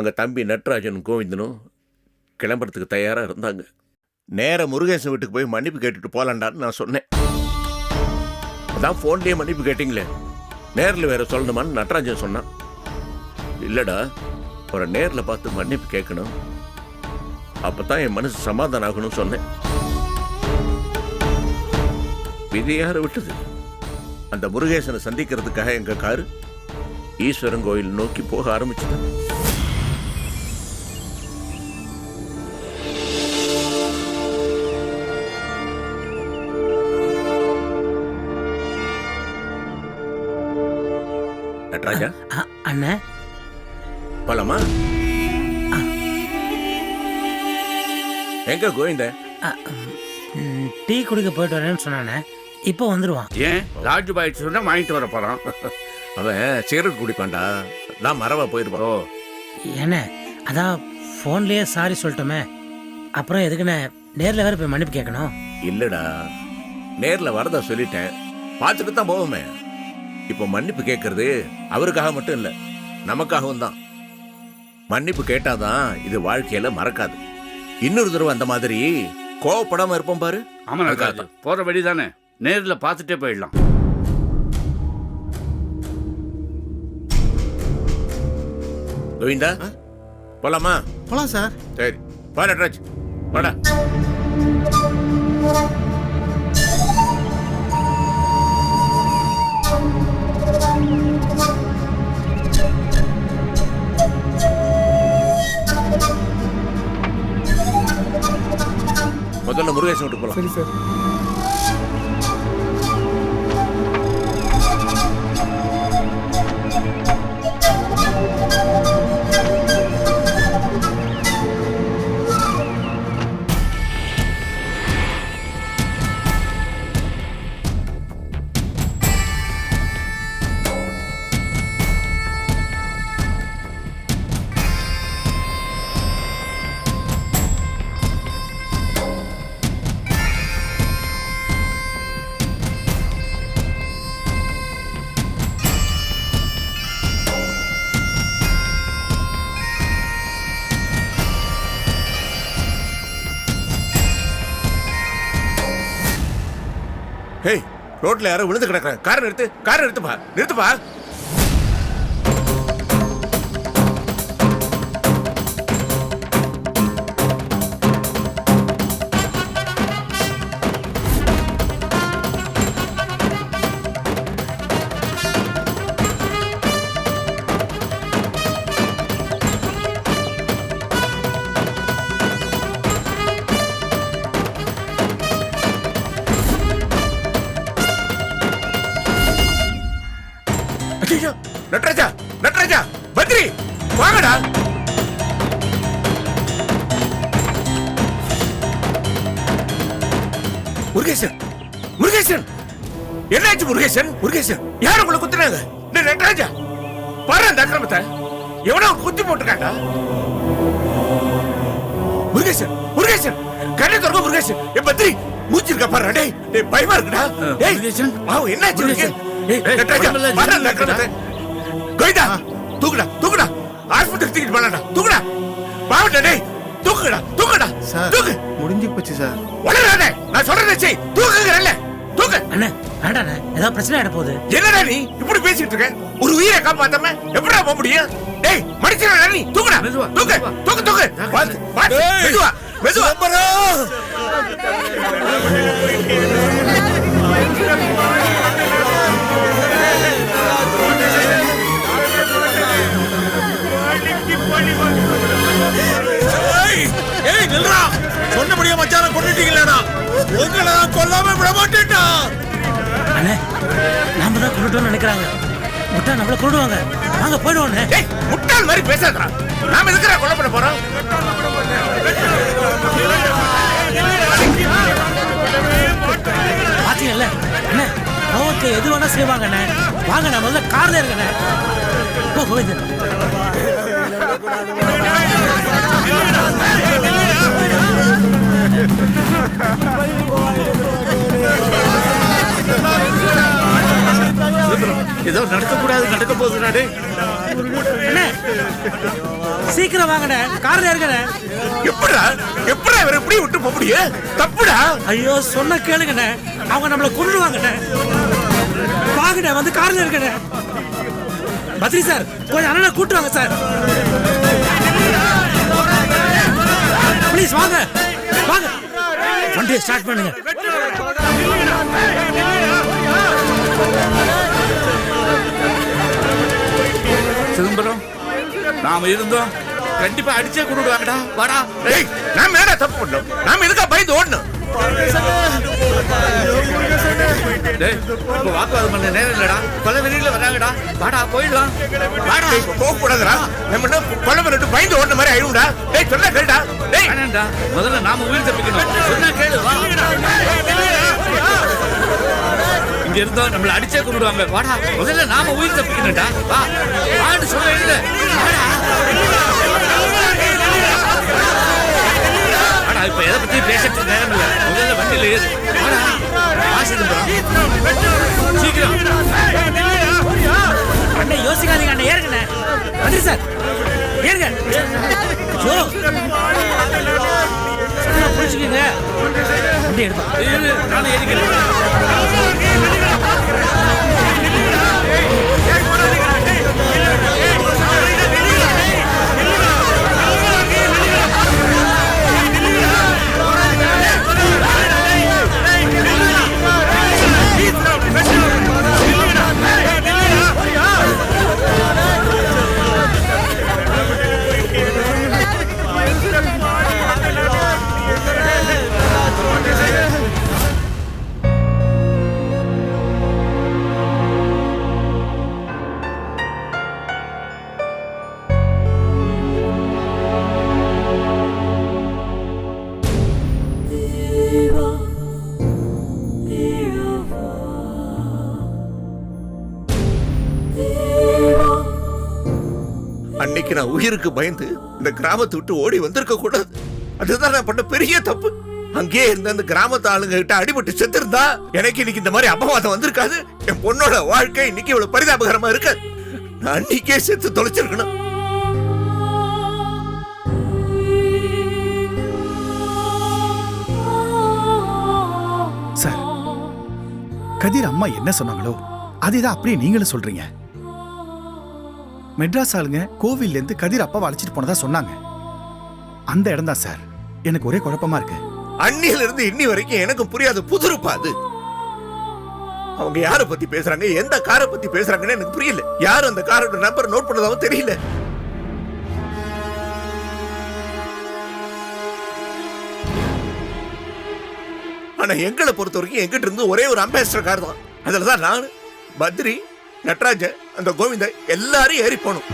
அங்கே தம்பி நட்ராஜனும் கோவிந்தனும் கிளம்புறதுக்கு தயாராக இருந்தாங்க. நேராக முருகேசன் வீட்டுக்கு போய் மன்னிப்பு கேட்டுட்டு போகலாண்டான்னு நான் சொன்னேன். அதான் ஃபோன்லேயே மன்னிப்பு கேட்டிங்களே. நேரில் வேற சொல்லணுமான்னு நட்ராஜன் சொன்னான். இல்லைடா அவரை நேரில் பார்த்து மன்னிப்பு கேட்கணும். அப்போ தான் என் மனசு சமாதானம் ஆகணும்னு சொன்னேன் விதியார விட்டது? அந்த முருகேசனை சந்திக்கிறதுக்காக எங்கள் காரு ஈஸ்வரன் கோயில் நோக்கி போக ஆரம்பிச்சது. எங்க கோவிந்த? டீ குடிக்க போயிட்டு வரேன்னு சொன்னானே. இப்போ வந்துடுவான் ஏன்? ராஜு பாய் சொன்னா வாங்கிட்டு வர போறான். அவன் சிகரெட் குடிப்பான்டா. நான் மறவா போயிருப்பான் ஓ. என்ன அதான் ஃபோன்லேயே சாரி சொல்லிட்டோமே. அப்புறம் எதுக்குண்ணே நேரில் வேற போய் மன்னிப்பு கேட்கணும்? இல்லடா. நேர்ல வரதா சொல்லிட்டேன். பார்த்துட்டு தான் போவோமே. இப்போ மன்னிப்பு கேட்கறது அவருக்காக மட்டும் இல்ல நமக்காகவும் தான். மன்னிப்பு கேட்டாதான் இது வாழ்க்கையில மறக்காது. இன்னொரு தடவை அந்த மாதிரி கோவப்படாம இருப்போம் பாரு. ஆமா நடக்காது. போற வழி தானே நேர்ல பார்த்துட்டே போயிடலாம். கோவிந்தா போலாமா? போலாம் சார். சரி. வா நட்ராஜ் வாடா முதல்ல முருகேசன் விட்டு போகலாம் சரி சார். ஹேய் ரோட்ல யாரோ விழுந்து கிடக்குறாங்க. கார் நிறுத்து கார் நிறுத்துப்பா நிறுத்துப்பா. முருகேசன். முருகேசன். என்னாச்சு முருகேசன்? முருகேசன் யார் உங்களை குத்துனாங்க? நட்ராஜா பாரு அந்த அக்கிரமத்தை. எவனோ குத்தி போட்டுருக்காண்டா முருகேசன் முருகேசன். கண்ணை திறக்க முருகேசன். ஏ பத்ரி மூச்சிருக்க பாரு டேய் டேய் பயமா இருக்குடா. டேய் முருகேசன். பாவம் என்னாச்சு? முருகேசன். நட்ராஜா பாரு அந்த அக்கிரமத்தை. கோயிந்தா தூக்குடா தூக்குடா. ஆஸ்பத்திரி தூக்கிட்டு போலாம்டா தூக்குடா. பாவண்டா டேய். தூக்குடா தூக்குடா சார் தூக்கு. முடிஞ்சு போச்சு சார். உடனே நான் சொல்றதை செய். தூக்குங்கறல்ல தூக்கு. அண்ணே வேண்டாண்ணே ஏதாவது பிரச்சனை ஆகிட போகுது. என்னடா நீ இப்படி பேசிட்டு இருக்க? ஒரு உயிரை காப்பாத்தாம எப்படா போக முடியும்? டேய் மடிச்சடா நீ. தூக்குடா. மெதுவா, தூக்கு. தூக்கு தூக்கு. பாத்து பாத்து மெதுவா மெதுவா. சொன்னபடியே மச்சான கொண்டுட்டீங்களேடா. உங்களை நான் கொல்லாம விட மாட்டேன்டா. அண்ணே நாம தான் கொண்டுட்டோம்னு நினைக்கிறாங்க. விட்டா நம்மள கொண்டுடுவாங்க வாங்க போயிடுவோண்ணே டேய் முட்டாள் மாதிரி பேசாதடா. நாம எதுக்குடா கொலை பண்ண போறோம்? பாத்தீங்கல்ல அண்ணே கோவத்தை எது வேணா செய்வாங்க அண்ணே. வாங்க நான் முதல்ல கார்ல இருக்கண்ணே போ கோவிந்தன் ஏதோ நடக்க கூடாது நடக்க டேய் அண்ணே சீக்கிரம் வாங்கண்ணே கார்ல இருக்கண்ணே எப்படா எப்படா இவரை இப்படி விட்டு போக முடியும்? தப்புடா. ஐயோ சொன்ன கேளுங்கண்ணே. அவங்க நம்மளை கொண்டுருவாங்கண்ணே வாங்கண்ணே வந்து கார்ல இருக்கண்ணே பத்ரி சார் கொஞ்சம் அண்ணனை கூட்டு வாங்க சார். ப்ளீஸ் வாங்க. வாங்க. வண்டியை ஸ்டார்ட் பண்ணுங்க. சிதம்பரம் நாம இருந்தோம். கண்டிப்பா அடிச்சே கொண்டுடுவாங்கடா வாடா. டேய் நாம என்ன தப்பு பண்ணோம்? நாம எதுக்கா பயந்து ஓடணும்? வாக்குவாதம் பண்ண நேரம் இல்லடா. கொலை வெளியில வராங்கடா. வாடா போயிடலாம். வாடா. போக கூடாதுடா நம்ம கொலை பண்ணிட்டு பயந்து ஓடின மாதிரி ஆயிடும்டா. டேய் சொல்ல கேளுடா. டேய். வேணாம்டா முதல்ல நாம உயிர் தப்பிக்கணும். சொன்னா கேளு வா. இங்க இருந்தோம் நம்மள அடிச்சே கொண்டுடுவாங்க வாடா முதல்ல நாம உயிர் தப்பிக்கணும்டா. வா. வான்னு சொல்ல இல்ல வாடா வாடா. ஏறுங்க புடிச்சுக்கோங்க. உயிருக்கு பயந்து இந்த கிராமத்தை விட்டு ஓடி வந்திருக்க கூடாது. அதுதான் நான் பண்ண பெரிய தப்பு. அங்கேயே இருந்த அந்த கிராமத்து ஆளுங்க கிட்ட அடிபட்டு செத்துருந்தா எனக்கு இன்னைக்கு இந்த மாதிரி அபவாதம் வந்திருக்காது. என் பொண்ணோட வாழ்க்கை இன்னைக்கு இவ்வளவு பரிதாபகரமா இருக்காது நான் அன்னைக்கே செத்து தொலைச்சிருக்கணும். சார் கதிர் அம்மா என்ன சொன்னாங்களோ அதேதான் அப்படியே நீங்களும் சொல்றீங்க. மெட்ராஸ் ஆளுங்க கோவில்லேருந்து கதிர் அப்பாவை அழைச்சிட்டு போனதா சொன்னாங்க. அந்த இடம் தான் சார். எனக்கு ஒரே குழப்பமா இருக்கு. அன்னியில இருந்து இன்னி வரைக்கும் எனக்கு புரியாத புதுருப்பா அது. அவங்க யார பத்தி பேசுறாங்க எந்த காரை பத்தி பேசுறாங்கன்னு எனக்கு புரியல. யார் அந்த காரோட நம்பர் நோட் பண்ணதாவும் தெரியல. ஆனா எங்களை பொறுத்த வரைக்கும் எங்கிட்ட இருந்து ஒரே ஒரு அம்பாசிடர் கார் தான். அதுல தான் நான் பத்ரி நட்ராஜ அந்த கோவிந்த எல்லாரும் ஏறி போனோம்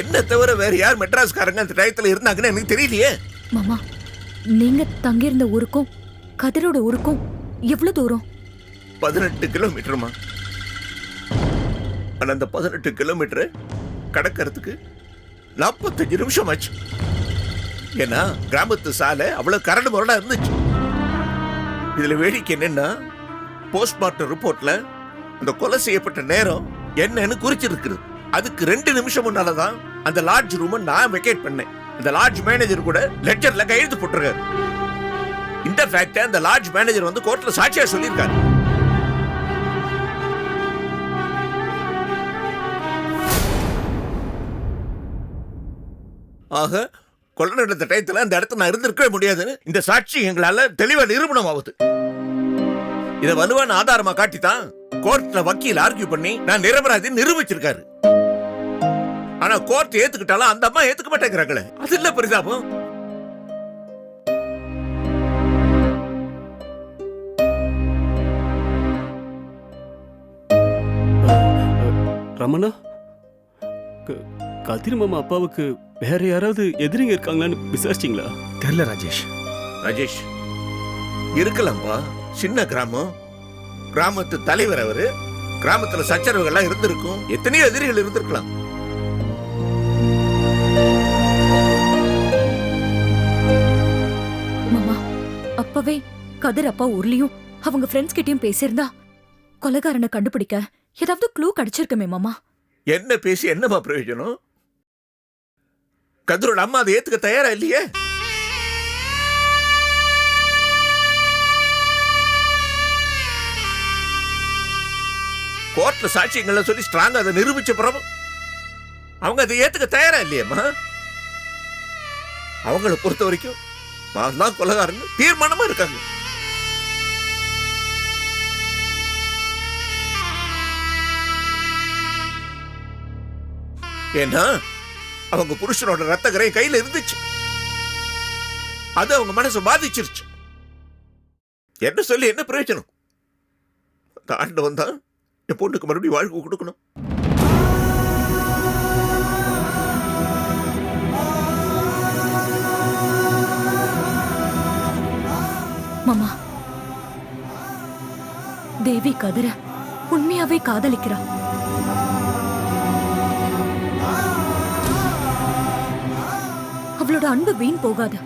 என்ன தவிர வேற யார் மெட்ராஸ்காரங்க அந்த டயத்துல இருந்தாங்கன்னு எனக்கு தெரியலையே. மாமா நீங்க தங்கியிருந்த ஊருக்கும் கதிரோட ஊருக்கும் எவ்வளவு தூரம்? பதினெட்டு கிலோமீட்டருமா? ஆனா அந்த பதினெட்டு கிலோமீட்டர் கடக்கிறதுக்கு நாற்பத்தஞ்சு நிமிஷம் ஆச்சு ஏன்னா கிராமத்து சாலை அவ்வளவு கரடு முரடா இருந்துச்சு. இதுல வேடிக்கை என்னன்னா போஸ்ட்மார்ட்டம் ரிப்போர்ட்ல அந்த கொலை செய்யப்பட்ட நேரம் என்னன்னு குறிச்சிருக்குது. அதுக்கு ரெண்டு நிமிஷம் முன்னாலதான் அந்த லாட்ஜ் ரூமை நான் வெக்கேட் பண்ணேன். அந்த லாட்ஜ் மேனேஜர் கூட லெட்டர்ல கையெழுத்து போட்டிருக்காரு. இந்த ஃபேக்ட அந்த லாட்ஜ் மேனேஜர் வந்து கோர்ட்ல சாட்சியா சொல்லியிருக்காரு. ஆக கொள்ள நடந்த டயத்தில் அந்த இடத்துல நான் இருந்திருக்கவே முடியாதுன்னு இந்த சாட்சி எங்களால் தெளிவாக நிரூபணம் ஆகுது இதை வலுவான ஆதாரமாக காட்டித்தான் கோர்ட்டில் வக்கீல் ஆர்கியூ பண்ணி நான் நிரபராதி நிரூபிச்சிருக்காரு. ஆனா கோர்ட் ஏத்துக்கிட்டாலும் அந்த அம்மா ஏத்துக்க மாட்டேங்கிறாங்களே. அது இல்ல பரிதாபம்? ரமணா க- கதிர் மாமா அப்பாவுக்கு வேற யாராவது எதிரிங்க இருக்காங்களான்னு விசாரிச்சிங்களா? தெரியல ராஜேஷ். ராஜேஷ் இருக்கலாம்ப்பா. சின்ன கிராமம். கிராமத்து தலைவர் அவரு. கிராமத்துல சச்சரவுகள்லாம் இருந்திருக்கும். எத்தனையோ எதிரிகள் இருந்திருக்கலாம். மாமா அப்பவே கதிர் அப்பா ஊர்லயும் அவங்க ஃப்ரெண்ட்ஸ் கிட்டயும் பேசியிருந்தா. கொலைகாரனை கண்டுபிடிக்க ஏதாவது க்ளூ கிடைச்சிருக்குமே மாமா. என்ன பேசி என்னம்மா பிரயோஜனம்? கதிரோட அம்மா அதை ஏத்துக்க தயாரா இல்லையே? கோர்ட்ல சாட்சியங்களை சொல்லி ஸ்ட்ராங்கா அதை நிரூபிச்ச பிறகு அவங்க அதை ஏத்துக்க தயாரா இல்லையம்மா? அவங்கள பொறுத்த வரைக்கும் நான் தான் கொலகாரன் தீர்மானமா இருக்காங்க. ஏன்னா அவங்க புருஷனோட ரத்த கரை கையில இருந்துச்சு. அது அவங்க மனசை பாதிச்சிருச்சு. என்ன சொல்லி என்ன பிரயோஜனம்? அந்த ஆண்டவன் தான் என் பொண்ணுக்கு மறுபடியும் வாழ்க்கை கொடுக்கணும். மாமா தேவி கதிர உண்மையாவே காதலிக்கிறான் அவளோட அன்பு வீண் போகாது.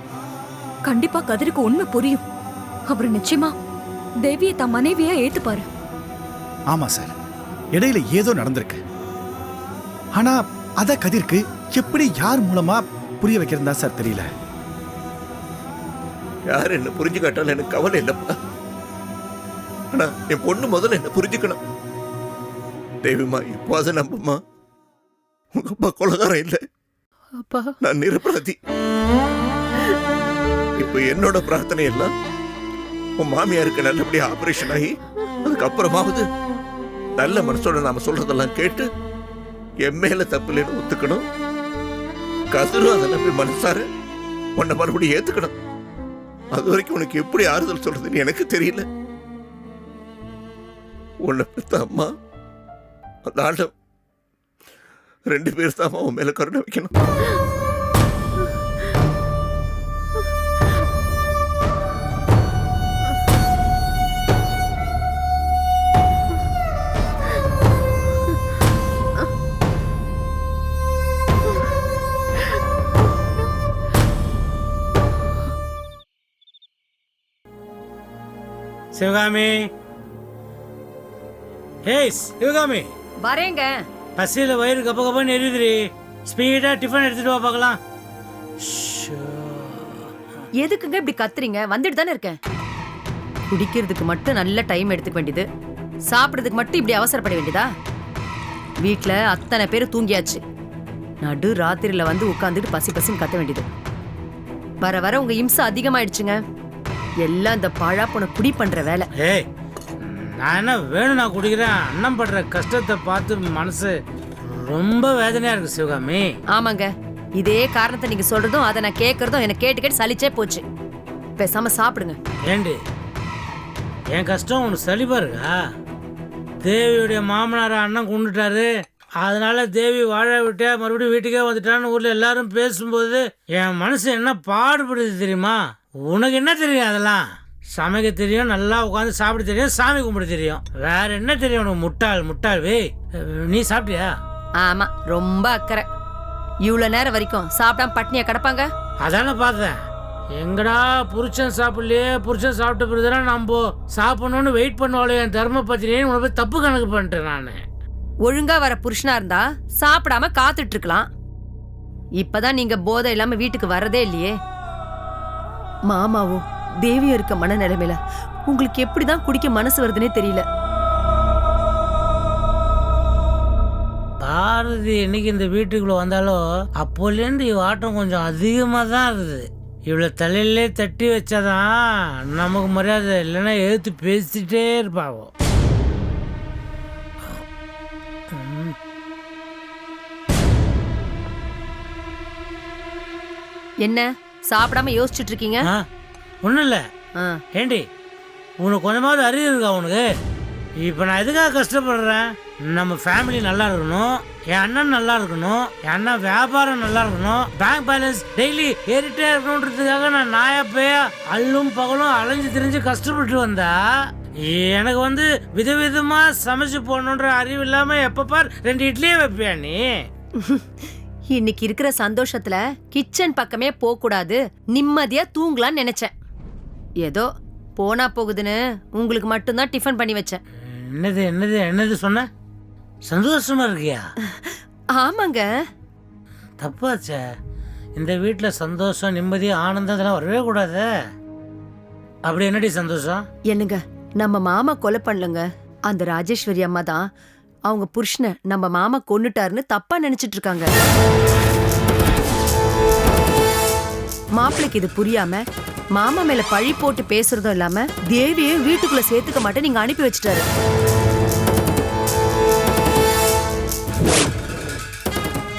கண்டிப்பா கதிருக்கு உண்மை புரியும். அவர் நிச்சயமா தேவியை தன் மனைவியா ஏத்துப்பாரு. ஆமா சார். இடையில ஏதோ நடந்திருக்கு. ஆனா அத கதிர்க்கு எப்படி யார் மூலமா புரிய வைக்கிறதா சார் தெரியல. யார் என்ன புரிஞ்சுக்காட்டாலும் எனக்கு கவலை இல்லப்பா. ஆனா என் பொண்ணு முதல்ல என்ன புரிஞ்சுக்கணும். தேவிமா இப்போ அதை நம்புமா உங்க அப்பா கொலகாரம் இல்லை. அப்பா. நான் நிரபராதி. இப்ப என்னோட பிரார்த்தனை எல்லாம் உன் மாமியாருக்கு நல்லபடியா ஆபரேஷன் ஆகி அதுக்கப்புறமாவது நல்ல மனசோட நாம சொல்றதெல்லாம் கேட்டு என் மேல தப்பு இல்லைன்னு ஒத்துக்கணும். கதிரும் அதை நம்பி மனசார உன்னை மறுபடியும் ஏத்துக்கணும். அது வரைக்கும் உனக்கு எப்படி ஆறுதல் சொல்றதுன்னு எனக்கு தெரியல. உன்னை பெத்த அம்மா அந்த ஆண்டம் ரெண்டு பேர் தான் உன் மேல கருணை வைக்கணும். சிவகாமி. ஏய் சிவகாமி. வரேங்க. பசியில் வயிறு கப்ப கப்பன்னு எரியுதுடி. ஸ்பீடாக டிஃபன் எடுத்துட்டு வா பார்க்கலாம். எதுக்குங்க இப்படி கத்துறீங்க? வந்துட்டு தானே இருக்கேன். குடிக்கிறதுக்கு மட்டும் நல்ல டைம் எடுத்துக்க வேண்டியது. சாப்பிடுறதுக்கு மட்டும் இப்படி அவசரப்பட வேண்டியதா? வீட்ல அத்தனை பேர் தூங்கியாச்சு. நடு ராத்திரில வந்து உட்காந்துட்டு பசி பசின்னு கத்த வேண்டியது. வர வர உங்க இம்சை அதிகமாயிடுச்சுங்க. எல்லாம் இந்த பழா போன குடி பண்ற வேலை. ஏய் நான் என்ன வேணும் நான் குடிக்கிறேன். அண்ணன் படுற கஷ்டத்தை பார்த்து மனசு ரொம்ப வேதனையா இருக்கு சிவகாமி. ஆமாங்க. இதே காரணத்தை நீங்க சொல்றதும் அதை நான் கேட்கறதும் எனக்கு கேட்டு கேட்டு சலிச்சே போச்சு. பேசாம சாப்பிடுங்க. ஏண்டி? என் கஷ்டம் உனக்கு சலிப்பா இருக்கா தேவியுடைய மாமனார் அண்ணன் கொண்டுட்டாரு அதனால தேவி வாழ விட்டே மறுபடியும் வீட்டுக்கே வந்துட்டான்னு ஊர்ல எல்லாரும் பேசும்போது என் மனசு என்ன பாடுபடுது தெரியுமா? உனக்கு என்ன தெரியும் அதெல்லாம்? சமைக்க தெரியும் நல்லா உட்காந்து சாப்பிட தெரியும் சாமி கும்பிட தெரியும். வேற என்ன தெரியும் உனக்கு? முட்டாள் முட்டாள் வே. நீ சாப்பிட்டியா? ஆமா ரொம்ப அக்கறை. இவ்வளவு நேரம் வரைக்கும் சாப்பிடாம பட்னியா கிடப்பாங்க? அதானே பார்த்தேன். எங்கடா புருஷன் சாப்பிடலையே புருஷன் சாப்பிட்ட பிறகுதான் நம்ம சாப்பிடணும்னு வெயிட் பண்ணுவாளே என் தர்ம பத்திரியே உனக்கு தப்பு கணக்கு பண்ணிட்டேன் நான். ஒழுங்கா வர புருஷனா இருந்தா சாப்பிடாம காத்துட்டு இருக்கலாம். இப்பதான் நீங்க போதை இல்லாம வீட்டுக்கு வரதே இல்லையே. மாமாவும் தேவியும் இருக்க மனநிலைமையில உங்களுக்கு எப்படிதான் குடிக்க மனசு வருதுன்னே தெரியல. பாரதி என்னைக்கு இந்த வீட்டுக்குள்ள வந்தாலோ அப்போலேருந்து இவ ஆட்டம் கொஞ்சம் அதிகமாக தான் இருக்குது இவளை தலையிலே தட்டி வச்சாதான் நமக்கு மரியாதை இல்லைன்னா எழுத்து பேசிட்டே இருப்பாவோ. என்ன சாப்பிடாம யோசிச்சுட்டு இருக்கீங்க? ஒன்றும் இல்லை ஏண்டி உனக்கு கொஞ்சமாவது அறிவு இருக்கா உனக்கு? இப்போ நான் எதுக்காக கஷ்டப்படுறேன்? நம்ம ஃபேமிலி நல்லா இருக்கணும் என் அண்ணன் நல்லா இருக்கணும் என் அண்ணன் வியாபாரம் நல்லா இருக்கணும் பேங்க் பேலன்ஸ் டெய்லி ஏறிட்டே இருக்கணுன்றதுக்காக நான் நாயா பேயா அல்லும் பகலும் அலைஞ்சு திரிஞ்சு கஷ்டப்பட்டு வந்தா எனக்கு வந்து விதவிதமா சமைச்சு போடணுன்ற அறிவு இல்லாம எப்ப பார் ரெண்டு இட்லியே வைப்பியா நீ? இன்னைக்கு இருக்கிற சந்தோஷத்துல கிச்சன் பக்கமே போக கூடாது நிம்மதியா தூங்கலாம்னு நினைச்சேன். ஏதோ போனா போகுதுன்னு உங்களுக்கு மட்டும்தான் டிஃபன் பண்ணி வச்சேன். என்னது என்னது என்னது சொன்ன? சந்தோஷமா இருக்கியா? ஆமாங்க. தப்பாச்சே. இந்த வீட்டில் சந்தோஷம் நிம்மதி ஆனந்தம் இதெல்லாம் வரவே கூடாது. அப்படி என்னடி சந்தோஷம்? என்னங்க நம்ம மாமா கொலை பண்ணலங்க. அந்த ராஜேஸ்வரி அம்மா தான் அவங்க புருஷனை நம்ம மாமா கொன்னுட்டாருன்னு தப்பா நினைச்சிட்டு இருக்காங்க. மாப்பிளைக்கு இது புரியாம மாமா மேல பழி போட்டு பேசுறதும் இல்லாம தேவியை வீட்டுக்குள்ள சேர்த்துக்க மாட்டேன் நீங்க அனுப்பி வச்சிட்டாரு.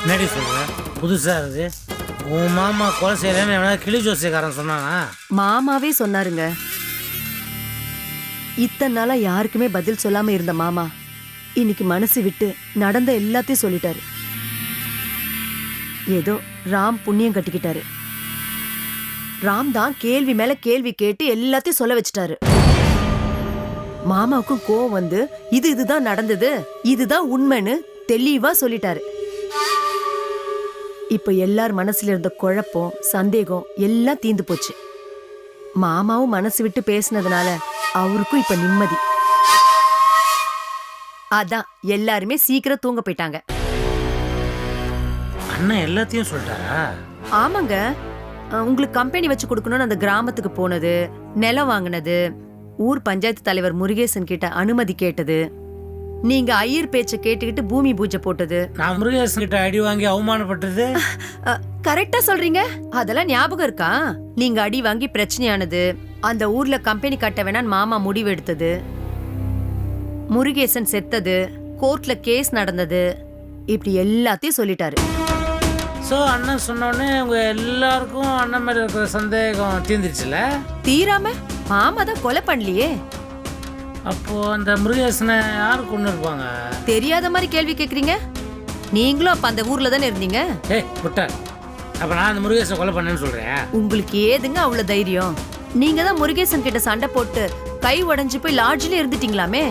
என்னடி சொல்ற? புதுசா இருக்கு உன் மாமா கொலை செய்யறேன்னு எவனா கிளி ஜோசியக்காரன் சொன்னானா? மாமாவே சொன்னாருங்க. இத்தனை நாளா யாருக்குமே பதில் சொல்லாம இருந்த மாமா இன்னைக்கு மனசு விட்டு நடந்த எல்லாத்தையும் சொல்லிட்டாரு. ஏதோ ராம் புண்ணியம் கட்டிக்கிட்டாரு. ராம் தான் கேள்வி மேல கேள்வி கேட்டு எல்லாத்தையும் சொல்ல வச்சிட்டாரு. மாமாவுக்கும் கோவம் வந்து இது இதுதான் நடந்தது. இதுதான் உண்மைன்னு தெளிவா சொல்லிட்டாரு. இப்ப எல்லார் மனசுல இருந்த குழப்பம் சந்தேகம் எல்லாம் தீந்து போச்சு. மாமாவும் மனசு விட்டு பேசினதுனால அவருக்கும் இப்ப நிம்மதி. அதான் எல்லாருமே சீக்கிரம் தூங்க போயிட்டாங்க. அண்ணன் எல்லாத்தையும் சொல்லிட்டாரா? ஆமாங்க. உங்களுக்கு கம்பெனி வச்சு கொடுக்கணும்னு அந்த கிராமத்துக்கு போனது நிலம் வாங்கினது ஊர் பஞ்சாயத்து தலைவர் முருகேசன் கிட்ட அனுமதி கேட்டது நீங்க ஐயர் பேச்ச கேட்டுக்கிட்டு பூமி பூஜை போட்டது. நான் முருகேசன் கிட்ட அடி வாங்கி அவமானப்பட்டது. கரெக்டா சொல்றீங்க. அதெல்லாம் ஞாபகம் இருக்கா? நீங்க அடி வாங்கி பிரச்சனையானது அந்த ஊர்ல கம்பெனி கட்ட வேணான்னு மாமா முடிவு எடுத்தது முருகேசன் செத்தது கோர்ட்ல கேஸ் நடந்தது. இப்படி எல்லாத்தையும் சொல்லிட்டாரு. ஸோ அண்ணன் சொன்னோடனே உங்க எல்லாருக்கும் அண்ணன் மேல இருக்கிற சந்தேகம் தீர்ந்துருச்சுல? தீராம? மாமா தான் கொலை பண்ணலையே. அப்போ அந்த முருகேசனை யாரு கொண்டு இருப்பாங்க? தெரியாத மாதிரி கேள்வி கேக்குறீங்க? நீங்களும் அப்ப அந்த ஊர்ல தானே இருந்தீங்க? ஏய் முட்டாள் அப்ப நான் அந்த முருகேசனை கொலை பண்ணேன்னு சொல்றேன். உங்களுக்கு ஏதுங்க அவ்வளவு தைரியம்? நீங்க தான் முருகேசன் கிட்ட சண்டை போட்டு கை உடைஞ்சு போய் லாட்ஜ்ல இருந்துட்டீங்களாமே?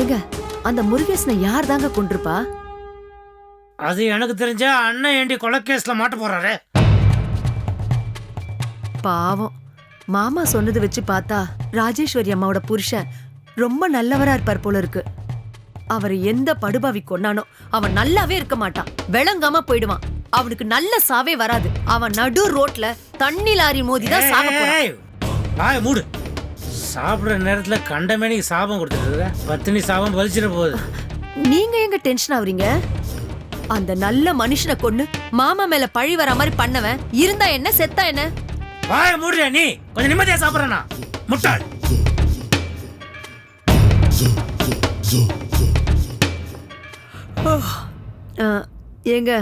ஏங்க அந்த முருகேசனை யார் தாங்க கொண்டிருப்பா அது எனக்கு தெரிஞ்சா அண்ணன் ஏண்டி கொலை கேஸ்ல மாட்ட போறாரு? பாவம். மாமா சொன்னது வச்சு பார்த்தா ராஜேஸ்வரி அம்மாவோட புருஷன் ரொம்ப நல்லவரா இருப்பார் போல இருக்கு. அவர் எந்த படுபாவி கொண்டானோ அவன் நல்லாவே இருக்க மாட்டான். விளங்காம போயிடுவான். அவனுக்கு நல்ல சாவே வராது. அவன் நடு ரோட்ல தண்ணி லாரி மோதி தான் சாக மூடு. சாப்பிடுற நேரத்துல கண்டமேனிக்கு சாபம் கொடுத்துட்டு பத்தினி சாபம் பலிச்சிட போகுது. நீங்க எங்க டென்ஷன் ஆவறீங்க? அந்த நல்ல மனுஷனை கொன்னு மாமா மேல பழி வர மாதிரி பண்ணவன் இருந்தா என்ன செத்தா என்ன? வாய மூடுறியா நீ? கொஞ்சம் நிம்மதியா சாப்பிடுறேனா? முட்டாள். ஏங்க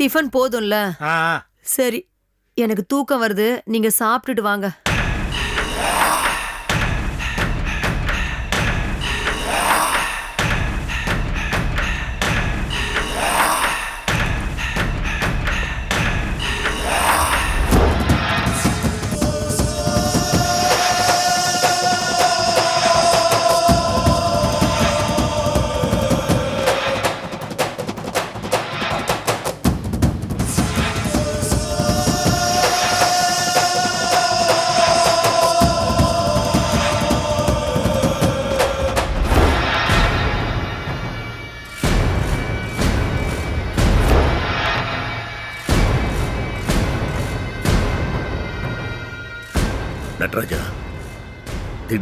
டிஃபன் போதும்ல? சரி எனக்கு தூக்கம் வருது. நீங்க சாப்பிட்டுட்டு வாங்க.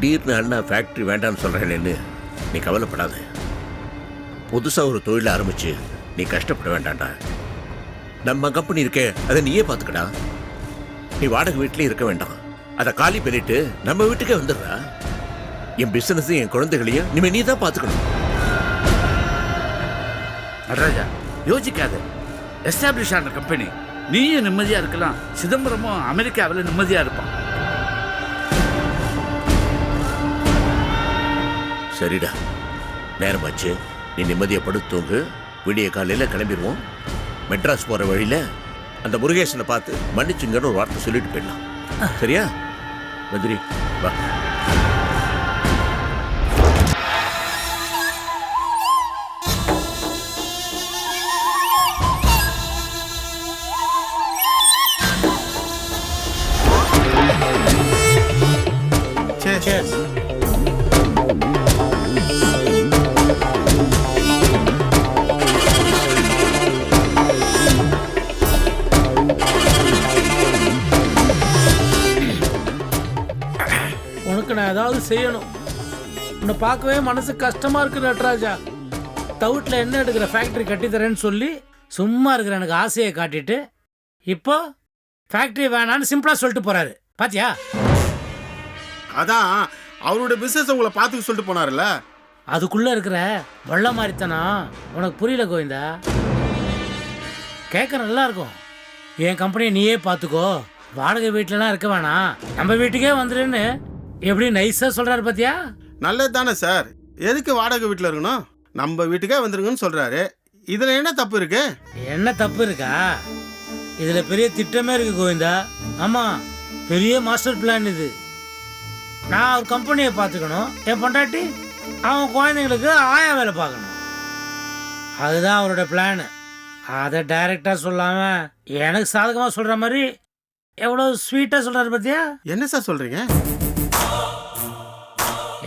திடீர்னு அண்ணா ஃபேக்ட்ரி வேண்டாம்னு சொல்கிறேன்னு நீ கவலைப்படாத. புதுசாக ஒரு தொழில் ஆரம்பித்து நீ கஷ்டப்பட வேண்டாம்டா. நம்ம கம்பெனி இருக்கே அதை நீயே பார்த்துக்கடா. நீ வாடகை வீட்லயே இருக்க வேண்டாம். அதை காலி பண்ணிட்டு நம்ம வீட்டுக்கே வந்துடுறா. என் பிஸ்னஸையும் என் குழந்தைகளையும் இனிமே நீ தான் பார்த்துக்கணும். நடராஜா யோசிக்காத. எஸ்டாப்ளிஷ் ஆன கம்பெனி நீயும் நிம்மதியாக இருக்கலாம். சிதம்பரமும் அமெரிக்காவில் நிம்மதியாக இருப்பான். சரிடா. நேரமாச்சு நீ நிம்மதியை படுத்து விடிய காலையில் கிளம்பிடுவோம் மெட்ராஸ் போகிற வழியில் அந்த முருகேசனை பார்த்து மன்னிச்சுங்கன்னு ஒரு வார்த்தை சொல்லிட்டு போயிடலாம். சரியா? மதுரி வா. தான் செய்யணும். உன்னை பார்க்கவே மனசு கஷ்டமா இருக்கு நட்ராஜா. தவிட்டில் என்ன எடுக்கிற ஃபேக்டரி கட்டித்தரேன்னு சொல்லி சும்மா இருக்கிற எனக்கு ஆசையை காட்டிட்டு இப்போ ஃபேக்டரி வேணான்னு சிம்பிளா சொல்லிட்டு போறாரு. பாத்தியா? அதான் அவரோட பிசினஸ் உங்களை பார்த்துக்க சொல்லிட்டு போனார்ல அதுக்குள்ள இருக்கிற வள்ள மாதிரித்தனம் உனக்கு புரியல கோவிந்தா? கேட்க நல்லா இருக்கும். என் கம்பெனியை நீயே பார்த்துக்கோ. வாடகை வீட்டிலலாம் இருக்க வேணாம். நம்ம வீட்டுக்கே வந்துடுன்னு எப்படி நைஸாக சொல்றாரு பாத்தியா? நல்லது தானே சார். எதுக்கு வாடகை வீட்டில் இருக்கணும்? நம்ம வீட்டுக்கே வந்துருங்கன்னு சொல்றாரு. இதுல என்ன தப்பு இருக்கு? என்ன தப்பு இருக்கா? இதுல பெரிய திட்டமே இருக்கு கோவிந்தா. ஆமா பெரிய மாஸ்டர் பிளான் இது. நான் ஒரு கம்பெனியை பார்த்துக்கணும். என் பொண்டாட்டி அவன் குழந்தைங்களுக்கு ஆயா வேலை பார்க்கணும். அதுதான் அவரோட பிளான் அதை டைரக்டா சொல்லாம எனக்கு சாதகமா சொல்ற மாதிரி எவ்வளவு ஸ்வீட்டா சொல்றாரு பாத்தியா? என்ன சார் சொல்றீங்க?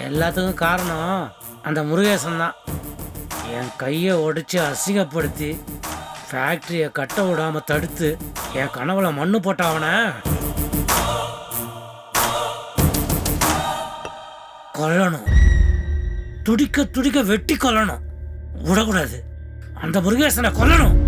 எல்லாத்துக்கும் காரணம் அந்த முருகேசன் தான் என் கையை உடைச்சி அசிங்கப்படுத்தி ஃபேக்ட்ரியை கட்ட விடாமல் தடுத்து என் கனவுல மண்ணு போட்ட கொல்லணும். துடிக்க துடிக்க வெட்டி கொல்லணும். விடக்கூடாது. அந்த முருகேசனை கொல்லணும்.